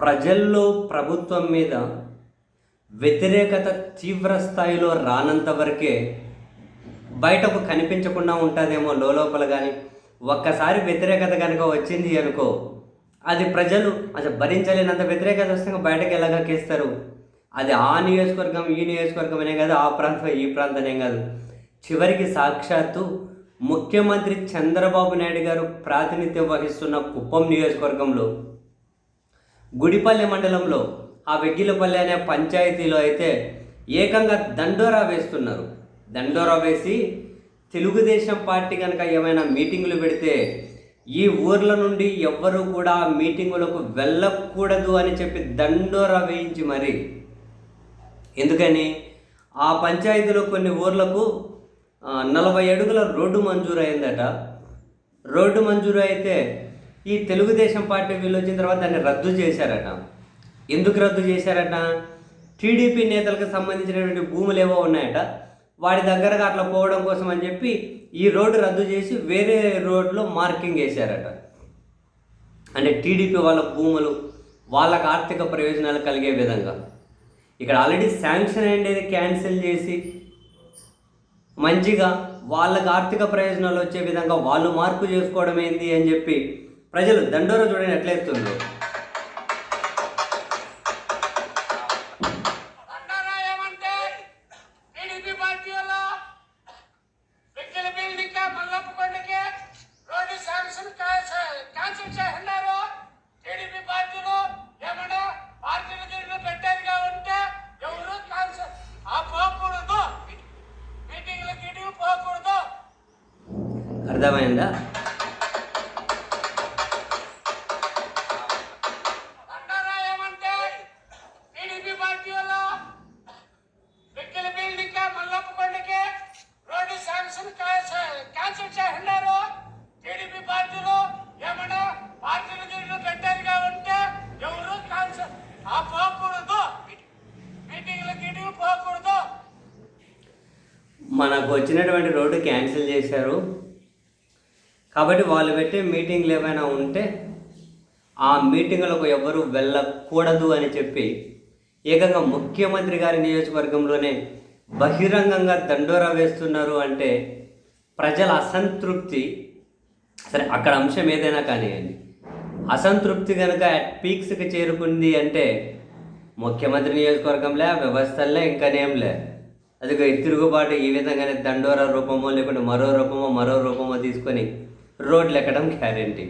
ప్రజల్లో ప్రభుత్వం మీద వ్యతిరేకత తీవ్ర స్థాయిలో రానంత వరకే బయటకు కనిపించకుండా ఉంటుందేమో లోపల కానీ ఒక్కసారి వ్యతిరేకత కనుక వచ్చింది అనుకో అది ప్రజలు అసలు భరించలేనంత వ్యతిరేకత వస్తే బయటకు ఎలాగా కేస్తారు? అది ఆ నియోజకవర్గం ఈ నియోజకవర్గం అనే కాదు ఆ ప్రాంతం ఈ ప్రాంతం అనే కాదు. చివరికి సాక్షాత్తు ముఖ్యమంత్రి చంద్రబాబు నాయుడు గారు ప్రాతినిధ్యం వహిస్తున్న కుప్పం నియోజకవర్గంలో గుడిపల్లె మండలంలో ఆ వెగ్గిలపల్లి అనే పంచాయతీలో అయితే ఏకంగా దండోరా వేస్తున్నారు. దండోరా వేసి తెలుగుదేశం పార్టీ కనుక ఏమైనా మీటింగులు పెడితే ఈ ఊర్ల నుండి ఎవ్వరూ కూడా ఆ మీటింగులకు వెళ్ళకూడదు అని చెప్పి దండోరా వేయించి మరి. ఎందుకని? ఆ పంచాయతీలో కొన్ని ఊర్లకు నలభై అడుగుల రోడ్డు మంజూరు అయిందట రోడ్డు మంజూరు అయితే ఈ తెలుగుదేశం పార్టీ వీళ్ళు వచ్చిన తర్వాత దాన్ని రద్దు చేశారట. ఎందుకు రద్దు చేశారట? టీడీపీ నేతలకు సంబంధించినటువంటి భూములు ఏవో ఉన్నాయట. వాడి దగ్గరగా అట్లా పోవడం కోసం అని చెప్పి ఈ రోడ్డు రద్దు చేసి వేరే రోడ్లో మార్కింగ్ వేశారట. అంటే టీడీపీ వాళ్ళ భూములు వాళ్ళకు ఆర్థిక ప్రయోజనాలు కలిగే విధంగా. ఇక్కడ ఆల్రెడీ శాంక్షన్ అయ్యేది క్యాన్సిల్ చేసి మంచిగా వాళ్ళకు ఆర్థిక ప్రయోజనాలు వచ్చే విధంగా వాళ్ళు మార్పు చేసుకోవడం ఏంది అని చెప్పి ప్రజలు దండోర చూడని ఎట్లా ఎత్తుండ్రు మనకు వచ్చినటువంటి రోడ్డు క్యాన్సిల్ చేశారు. కాబట్టి వాళ్ళు పెట్టే మీటింగ్లు ఏమైనా ఉంటే ఆ మీటింగులకు ఎవరు వెళ్ళకూడదు అని చెప్పి ఏకంగా ముఖ్యమంత్రి గారి నియోజకవర్గంలోనే బహిరంగంగా దండోరా వేస్తున్నారు అంటే ప్రజల అసంతృప్తి. సరే అక్కడ అంశం ఏదైనా కానివ్వండి. అసంతృప్తి కనుక అట్ పీక్స్కి చేరుకుంది అంటే ముఖ్యమంత్రి నియోజకవర్గంలే ఆ వ్యవస్థలే ఇంకానేంలే అదిగో ఈ తిరుగుబాటు ఈ విధంగానే దండోరా రూపమో లేకుంటే మరో రూపమో మరో రూపమో తీసుకొని రోడ్లు ఎక్కడం గ్యారెంటీ